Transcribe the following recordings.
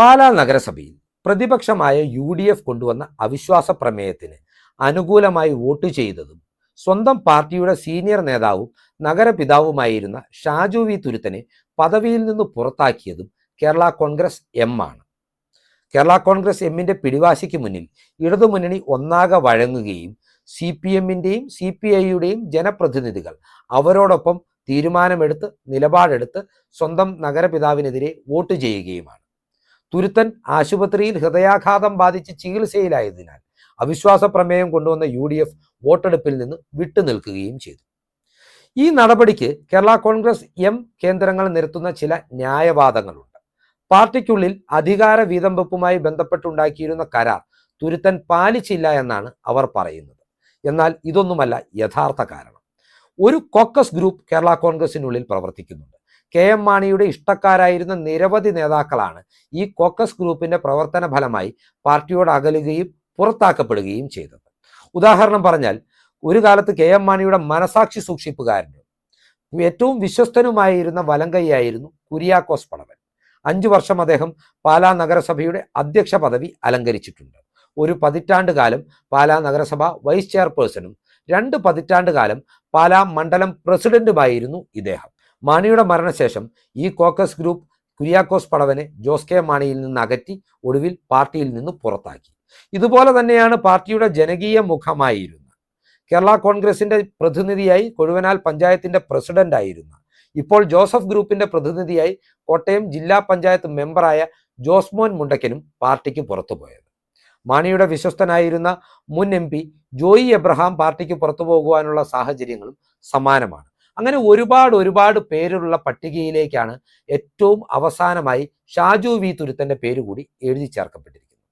പാലാ നഗരസഭയിൽ പ്രതിപക്ഷമായ U D F കൊണ്ടുവന്ന അവിശ്വാസ പ്രമേയത്തിന് അനുകൂലമായി വോട്ട് ചെയ്തതും സ്വന്തം പാർട്ടിയുടെ സീനിയർ നേതാവും നഗരപിതാവുമായിരുന്ന ഷാജു വി തുരുത്തനെ പദവിയിൽ നിന്ന് പുറത്താക്കിയതും കേരള കോൺഗ്രസ് എം ആണ്. കേരള കോൺഗ്രസ് എമ്മിന്റെ പിടിവാശിക്ക് മുന്നിൽ ഇടതുമുന്നണി ഒന്നാകെ വഴങ്ങുകയും സി പി എമ്മിന്റെയും സി പി ഐയുടെയും ജനപ്രതിനിധികൾ അവരോടൊപ്പം തീരുമാനമെടുത്ത് നിലപാടെടുത്ത് സ്വന്തം നഗരപിതാവിനെതിരെ വോട്ട് ചെയ്യുകയുമാണ്. തുരുത്തൻ ആശുപത്രിയിൽ ഹൃദയാഘാതം ബാധിച്ച് ചികിത്സയിലായതിനാൽ അവിശ്വാസ പ്രമേയം കൊണ്ടുവന്ന യു ഡി എഫ് വോട്ടെടുപ്പിൽ നിന്ന് വിട്ടുനിൽക്കുകയും ചെയ്തു. ഈ നടപടിക്ക് കേരള കോൺഗ്രസ് എം കേന്ദ്രങ്ങൾ നിരത്തുന്ന ചില ന്യായവാദങ്ങളുണ്ട്. പാർട്ടിക്കുള്ളിൽ അധികാര വീതം വെപ്പുമായി ബന്ധപ്പെട്ടുണ്ടാക്കിയിരുന്ന കരാർ തുരുത്തൻ പാലിച്ചില്ല എന്നാണ് അവർ പറയുന്നത്. എന്നാൽ ഇതൊന്നുമല്ല യഥാർത്ഥ കാരണം. ഒരു കോക്കസ് ഗ്രൂപ്പ് കേരള കോൺഗ്രസിനുള്ളിൽ പ്രവർത്തിക്കുന്നുണ്ട്. കെ എം മാണിയുടെ ഇഷ്ടക്കാരായിരുന്ന നിരവധി നേതാക്കളാണ് ഈ കോക്കസ് ഗ്രൂപ്പിന്റെ പ്രവർത്തന ഫലമായി പാർട്ടിയോട് അകലുകയും പുറത്താക്കപ്പെടുകയും ചെയ്തത്. ഉദാഹരണം പറഞ്ഞാൽ ഒരു കാലത്ത് കെ എം മാണിയുടെ മനസാക്ഷി സൂക്ഷിപ്പുകാരനും ഏറ്റവും വിശ്വസ്തനുമായിരുന്ന വലങ്കയ്യായിരുന്നു കുര്യാക്കോസ് പടവൻ. അഞ്ചു വർഷം അദ്ദേഹം പാലാ നഗരസഭയുടെ അധ്യക്ഷ പദവി അലങ്കരിച്ചിട്ടുണ്ട്. ഒരു പതിറ്റാണ്ട് കാലം പാലാ നഗരസഭ വൈസ് ചെയർപേഴ്സണും രണ്ട് പതിറ്റാണ്ട് കാലം പാലാ മണ്ഡലം പ്രസിഡന്റുമായിരുന്നു ഇദ്ദേഹം. മാണിയുടെ മരണശേഷം ഈ കോക്കസ് ഗ്രൂപ്പ് കുര്യാക്കോസ് പടവനെ ജോസ് കെ മാണിയിൽ നിന്ന് അകറ്റി ഒടുവിൽ പാർട്ടിയിൽ നിന്ന് പുറത്താക്കി. ഇതുപോലെ തന്നെയാണ് പാർട്ടിയുടെ ജനകീയ മുഖമായിരുന്ന കേരള കോൺഗ്രസിന്റെ പ്രതിനിധിയായി കൊഴുവനാൽ പഞ്ചായത്തിന്റെ പ്രസിഡന്റ് ആയിരുന്ന ഇപ്പോൾ ജോസഫ് ഗ്രൂപ്പിന്റെ പ്രതിനിധിയായി കോട്ടയം ജില്ലാ പഞ്ചായത്ത് മെമ്പറായ ജോസ്മോൻ മുണ്ടക്കനും പാർട്ടിക്ക് പുറത്തു പോയത്. മാണിയുടെ വിശ്വസ്തനായിരുന്ന മുൻ എം പി ജോയി എബ്രഹാം പാർട്ടിക്ക് പുറത്തു പോകുവാനുള്ള സാഹചര്യങ്ങളും സമാനമാണ്. അങ്ങനെ ഒരുപാട് ഒരുപാട് പേരുള്ള പട്ടികയിലേക്കാണ് ഏറ്റവും അവസാനമായി ഷാജു വി തുരുത്തന്റെ പേര് കൂടി എഴുതി ചേർക്കപ്പെട്ടിരിക്കുന്നത്.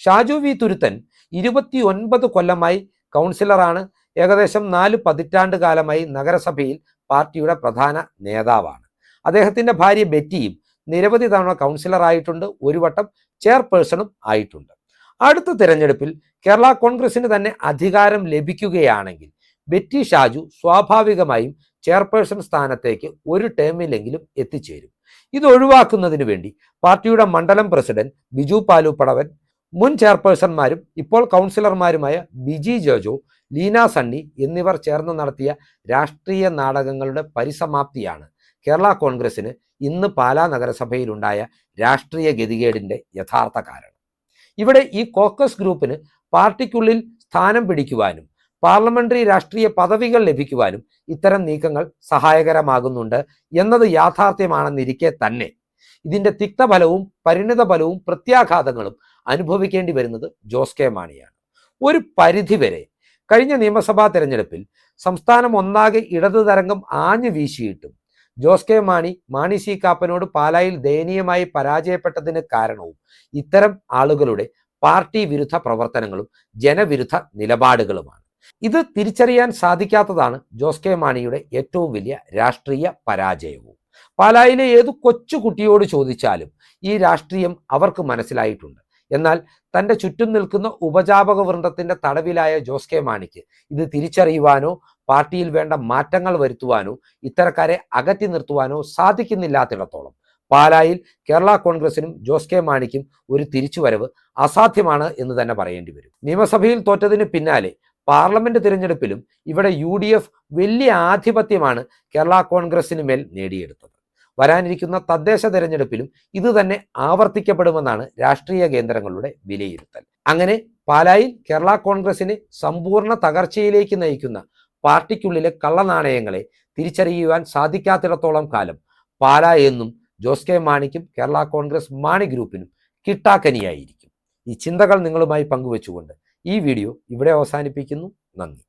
ഷാജു വി തുരുത്തൻ ഇരുപത്തി ഒൻപത് കൊല്ലമായി കൗൺസിലറാണ്. ഏകദേശം നാല് പതിറ്റാണ്ട് കാലമായി നഗരസഭയിൽ പാർട്ടിയുടെ പ്രധാന നേതാവാണ്. അദ്ദേഹത്തിന്റെ ഭാര്യ ബെറ്റിയും നിരവധി തവണ കൗൺസിലർ ആയിട്ടുണ്ട്. ഒരു വട്ടം ചെയർപേഴ്സണും ആയിട്ടുണ്ട്. അടുത്ത തിരഞ്ഞെടുപ്പിൽ കേരള കോൺഗ്രസിന് തന്നെ അധികാരം ലഭിക്കുകയാണെങ്കിൽ ബെറ്റി ഷാജു സ്വാഭാവികമായും ചെയർപേഴ്സൺ സ്ഥാനത്തേക്ക് ഒരു ടേമിലെങ്കിലും എത്തിച്ചേരും. ഇത് ഒഴിവാക്കുന്നതിന് വേണ്ടി പാർട്ടിയുടെ മണ്ഡലം പ്രസിഡന്റ് ബിജു പാലു പടവൻ മുൻ ചെയർപേഴ്സൺമാരും ഇപ്പോൾ കൗൺസിലർമാരുമായ ബിജി ജോജോ ലീന സണ്ണി എന്നിവർ ചേർന്ന് നടത്തിയ രാഷ്ട്രീയ നാടകങ്ങളുടെ പരിസമാപ്തിയാണ് കേരള കോൺഗ്രസിന് ഇന്ന് പാലാ നഗരസഭയിലുണ്ടായ രാഷ്ട്രീയ ഗതികേടിന്റെ യഥാർത്ഥ കാരണം. ഇവിടെ ഈ കോക്കസ് ഗ്രൂപ്പിന് പാർട്ടിക്കുള്ളിൽ സ്ഥാനം പിടിക്കുവാനും പാർലമെന്ററി രാഷ്ട്രീയ പദവികൾ ലഭിക്കുവാനും ഇത്തരം നീക്കങ്ങൾ സഹായകരമാകുന്നുണ്ട് എന്നത് യാഥാർത്ഥ്യമാണെന്നിരിക്കെ തന്നെ. ഇതിന്റെ തിക്തഫലവും പരിണിത ഫലവും പ്രത്യാഘാതങ്ങളും അനുഭവിക്കേണ്ടി വരുന്നത് ജോസ് കെ മാണിയാണ്. ഒരു പരിധിവരെ കഴിഞ്ഞ നിയമസഭാ തെരഞ്ഞെടുപ്പിൽ സംസ്ഥാനം ഒന്നാകെ ഇടതു തരംഗം ആഞ്ഞു വീശിയിട്ടും ജോസ് കെ മാണി മാണി സി കാപ്പനോട് പാലായിൽ ദയനീയമായി പരാജയപ്പെട്ടതിന് കാരണവും ഇത്തരം ആളുകളുടെ പാർട്ടി വിരുദ്ധ പ്രവർത്തനങ്ങളും ജനവിരുദ്ധ നിലപാടുകളുമാണ്. ഇത് തിരിച്ചറിയാൻ സാധിക്കാത്തതാണ് ജോസ് കെ മാണിയുടെ ഏറ്റവും വലിയ രാഷ്ട്രീയ പരാജയവും. പാലായിലെ ഏതു കൊച്ചു കുട്ടിയോട് ചോദിച്ചാലും ഈ രാഷ്ട്രീയം അവർക്ക് മനസ്സിലായിട്ടുണ്ട്. എന്നാൽ തന്റെ ചുറ്റും നിൽക്കുന്ന ഉപജാപക വൃന്ദത്തിന്റെ തടവിലായ ജോസ് കെ മാണിക്ക് ഇത് തിരിച്ചറിയുവാനോ പാർട്ടിയിൽ വേണ്ട മാറ്റങ്ങൾ വരുത്തുവാനോ ഇത്തരക്കാരെ അകറ്റി നിർത്തുവാനോ സാധിക്കുന്നില്ലാത്തിടത്തോളം പാലായിൽ കേരള കോൺഗ്രസിനും ജോസ് കെ മാണിക്കും ഒരു തിരിച്ചുവരവ് അസാധ്യമാണ് എന്ന് തന്നെ പറയേണ്ടി വരും. നിയമസഭയിൽ തോറ്റതിന് പിന്നാലെ പാർലമെന്റ് തിരഞ്ഞെടുപ്പിലും ഇവിടെ യു ഡി എഫ് വലിയ ആധിപത്യമാണ് കേരള കോൺഗ്രസിന് മേൽ നേടിയെടുത്തത്. വരാനിരിക്കുന്ന തദ്ദേശ തെരഞ്ഞെടുപ്പിലും ഇത് തന്നെ ആവർത്തിക്കപ്പെടുമെന്നാണ് രാഷ്ട്രീയ കേന്ദ്രങ്ങളുടെ വിലയിരുത്തൽ. അങ്ങനെ പാലായിൽ കേരള കോൺഗ്രസിനെ സമ്പൂർണ തകർച്ചയിലേക്ക് നയിക്കുന്ന പാർട്ടിക്കുള്ളിലെ കള്ളനാണയങ്ങളെ തിരിച്ചറിയുവാൻ സാധിക്കാത്തിടത്തോളം കാലം പാല എന്നും ജോസ് കെ മാണിക്കും കേരള കോൺഗ്രസ് മാണി ഗ്രൂപ്പിനും കിട്ടാക്കനിയായിരിക്കും. ഈ ചിന്തകൾ നിങ്ങളുമായി പങ്കുവെച്ചുകൊണ്ട് ഈ വീഡിയോ ഇവിടെ അവസാനിപ്പിക്കുന്നു. നന്ദി.